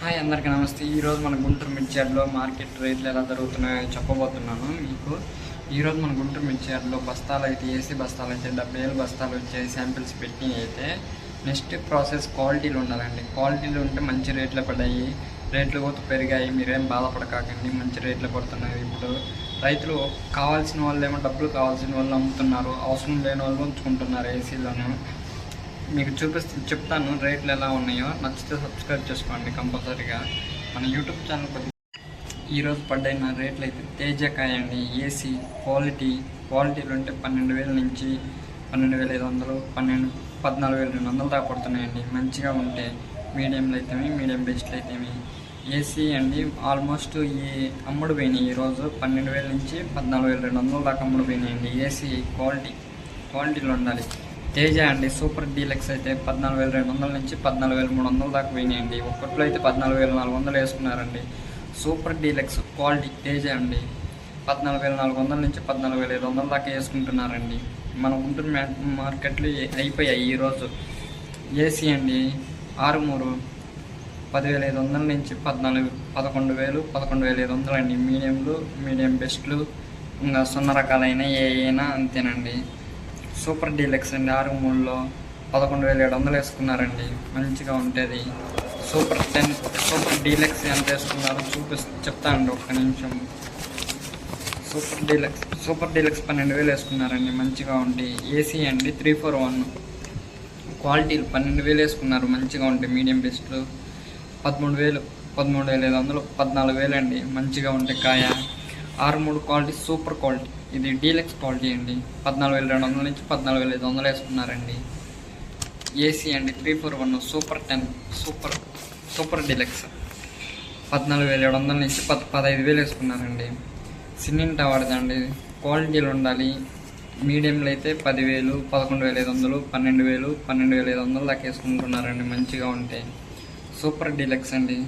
Hi అందరికీ నమస్తే. ఈరోజు మన గుంటూరు మిర్చియార్డ్లో మార్కెట్ రేట్లు ఎలా జరుగుతున్నాయో చెప్పబోతున్నాను మీకు. ఈరోజు మన గుంటూరు మిర్చియార్డ్లో బస్తాలు అయితే ఏసీ బస్తాలు అయితే డెబ్బై ఏళ్ళు బస్తాలు వచ్చాయి శాంపిల్స్ పెట్టి అయితే నెక్స్ట్ ప్రాసెస్ క్వాలిటీలు ఉండాలండి. క్వాలిటీలు ఉంటే మంచి రేట్లు పడ్డాయి. రేట్లు కూడా పెరిగాయి. మీరేం బాధపడకాకండి. మంచి రేట్లు పడుతున్నాయి ఇప్పుడు. రైతులు కావాల్సిన వాళ్ళు ఏమో డబ్బులు కావాల్సిన వాళ్ళు అమ్ముతున్నారు. అవసరం లేని వాళ్ళు ఉంచుకుంటున్నారు ఏసీలోనే. మీకు చూపిస్తూ చెప్తాను రేట్లు ఎలా ఉన్నాయో. నచ్చితే సబ్స్క్రైబ్ చేసుకోండి కంపల్సరీగా. మన యూట్యూబ్ ఛానల్ కొద్ది ఈరోజు పడ్డైన రేట్లు అయితే తేజకాయ అండి. ఏసీ క్వాలిటీ క్వాలిటీలు ఉంటే పన్నెండు వేల నుంచి పన్నెండు వేల ఐదు వందలు పన్నెండు పద్నాలుగు వేల రెండు వందలు దాకా పడుతున్నాయండి. మంచిగా ఉంటే మీడియంలో అయితేమి మీడియం బెస్ట్లు అయితేమి. ఏసీ అండి ఆల్మోస్ట్ ఈ అమ్ముడు పోయినాయి ఈరోజు పన్నెండు వేల నుంచి పద్నాలుగు వేల రెండు వందల దాకా అమ్ముడు పోయినాయండి ఏసీ క్వాలిటీ క్వాలిటీలో ఉండాలి. తేజ అండి సూపర్ డీలక్స్ అయితే పద్నాలుగు వేల రెండు వందల నుంచి పద్నాలుగు వేల మూడు వందల దాకా పోయినాయండి. ఒక్కట్లో అయితే పద్నాలుగు వేల నాలుగు వందలు వేసుకున్నారండి. సూపర్ డీలక్స్ క్వాలిటీ తేజ అండి. పద్నాలుగు వేల నాలుగు వందల నుంచి పద్నాలుగు వేల ఐదు వందల దాకా వేసుకుంటున్నారండి. మన గుంటూరు మ్యా మార్కెట్లు అయిపోయాయి ఈరోజు. ఏసీ అండి ఆరు మూడు పదివేల ఐదు వందల నుంచి పద్నాలుగు పదకొండు వేలు పదకొండు వేల ఐదు వందలు అండి. మీడియంలు మీడియం బెస్ట్లు ఇంకా సున్న రకాలైన ఏ అయినా అంతేనండి. సూపర్ డీలక్స్ అండి ఆరు మూడులో పదకొండు వేల ఏడు వందలు వేసుకున్నారండి. మంచిగా ఉంటుంది. సూపర్ టెన్ సూపర్ డీలక్స్ ఎంత వేసుకున్నారో చూపి చెప్తానండి ఒక్క నిమిషం. సూపర్ డీలక్స్ సూపర్ డీలక్స్ పన్నెండు వేలు వేసుకున్నారండి. మంచిగా ఉండి ఏసీ అండి త్రీ ఫోర్ వన్. క్వాలిటీలు పన్నెండు వేలు వేసుకున్నారు. మంచిగా ఉంటాయి మీడియం బెస్ట్లు పదమూడు వేలు పదమూడు వేల ఐదు వందలు పద్నాలుగు వేలు అండి మంచిగా ఉంటాయి కాయ. ఆరు మూడు క్వాలిటీ సూపర్ క్వాలిటీ. ఇది డీలక్స్ క్వాలిటీ అండి. పద్నాలుగు వేల రెండు వందల నుంచి పద్నాలుగు వేల ఐదు వందలు వేసుకున్నారండి ఏసీ అండి three four one super ten super super deluxe. పద్నాలుగు వేల ఏడు వందల నుంచి పద్ పదహైదు వేలు వేసుకున్నారండి. సిమెంట్ వాడదండి క్వాలిటీలు ఉండాలి. మీడియంలో అయితే పదివేలు పదకొండు వేల ఐదు వందలు పన్నెండు వేలు పన్నెండు వేల ఐదు వందలు దాకా వేసుకుంటున్నారండి మంచిగా ఉంటే. సూపర్ డీలక్స్ అండి.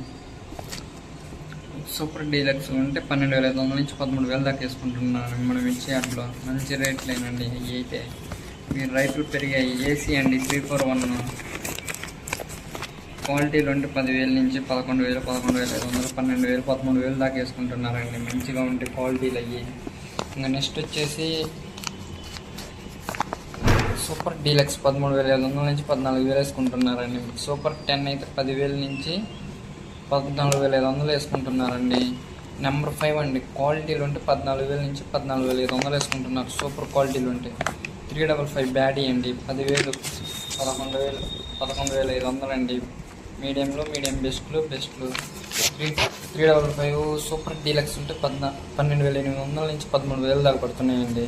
సూపర్ డీలక్స్ ఉంటే పన్నెండు వేల ఐదు వందల నుంచి పదమూడు వేలు దాకా వేసుకుంటున్నారు మనం ఇచ్చే అట్లో మంచి రేట్లేనండి ఇవి అయితే. మీరు రైతులు పెరిగాయి ఏసీ అండి త్రీ ఫోర్ వన్ క్వాలిటీలు ఉంటే పదివేల నుంచి పదకొండు వేలు పదకొండు వేల ఐదు వందలు పన్నెండు వేలు పదమూడు వేలు దాకా వేసుకుంటున్నారండి. మంచిగా ఉంటే క్వాలిటీలు అయ్యి. ఇంకా నెక్స్ట్ వచ్చేసి సూపర్ డీలక్స్ పదమూడు వేల ఐదు వందల నుంచి పద్నాలుగు వేలు వేసుకుంటున్నారండి. సూపర్ టెన్ అయితే పదివేల నుంచి పద్నాలుగు వేల ఐదు వందలు వేసుకుంటున్నారండి. నెంబర్ ఫైవ్ అండి. క్వాలిటీలు ఉంటే పద్నాలుగు వేల నుంచి పద్నాలుగు వేల ఐదు వందలు వేసుకుంటున్నారు. సూపర్ క్వాలిటీలు ఉంటే. త్రీ డబల్ ఫైవ్ బ్యాడీ అండి. పదివేలు పదకొండు వేలు పదకొండు వేల ఐదు వందలు అండి. మీడియంలో మీడియం బెస్ట్లు బెస్ట్లు three three double five super deluxe ఉంటే పద్నా పన్నెండు వేల ఎనిమిది వందల నుంచి పదమూడు వేలు దాకా పడుతున్నాయండి.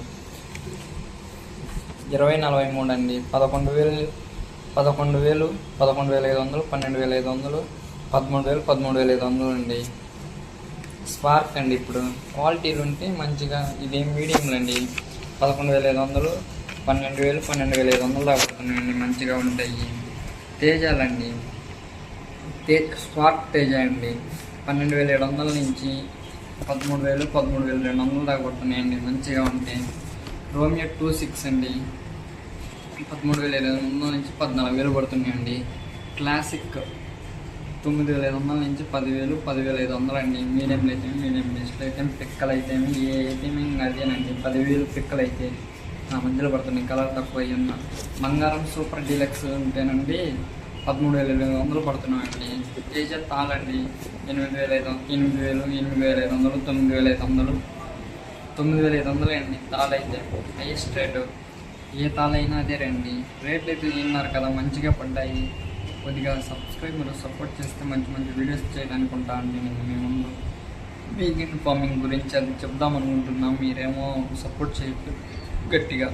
ఇరవై నలభై మూడు అండి. పదకొండు వేలు పదకొండు వేలు పదకొండు వేల ఐదు వందలు పన్నెండు వేల ఐదు వందలు పదమూడు వేలు పదమూడు వేల ఐదు వందలు అండి. స్పార్క్ అండి ఇప్పుడు. క్వాలిటీలు ఉంటే మంచిగా ఇది మీడియంలు అండి. పదకొండు వేల ఐదు వందలు పన్నెండు వేలు పన్నెండు వేల ఐదు వందలు దాకా పడుతున్నాయండి మంచిగా ఉంటాయి. తేజాలండి. తే స్పార్క్ తేజ అండి. పన్నెండు వేల ఏడు వందల నుంచి పదమూడు వేలు పదమూడు వేల రెండు వందలు దాకా పడుతున్నాయండి మంచిగా ఉంటాయి. రోమియో టూ సిక్స్ అండి. పదమూడు వేల ఐదు వందల నుంచి పద్నాలుగు వేలు పడుతున్నాయండి. క్లాసిక్ తొమ్మిది వేల ఐదు వందల నుంచి పదివేలు పదివేల ఐదు వందలు అండి మీడియం అయితే మీడియం బెస్ట్ అయితే పిక్కలు అయితే ఏ అయితే అదేనండి. పదివేలు పిక్కలు అయితే నా మధ్యలో పడుతున్నాయి. కలర్ తక్కువ అయ్యి ఉన్న బంగారం సూపర్ డీలక్స్ ఉంటేనండి పదమూడు వేల ఐదు వందలు పడుతున్నాయండి. ఏజా తాళండి. ఎనిమిది వేల ఐదు ఎనిమిది వేలు ఎనిమిది వేల ఐదు వందలు తొమ్మిది వేల ఐదు వందలు తొమ్మిది వేల ఐదు వందలు అండి తాళైతే. Highest rate. ఏ తాళైనా అదే రండి. రేట్లు అయితే విన్నారు కదా మంచిగా పడ్డాయి. కొద్దిగా సబ్స్క్రైబ్ మీరు సపోర్ట్ చేస్తే మంచి మంచి వీడియోస్ చేయడానికి ఉంటా నేను మీ ముందు వీగన్ ఫార్మింగ్ గురించి అది చెప్దాం అనుకుంటున్నాం మీరేమో సపోర్ట్ చేయ గట్టిగా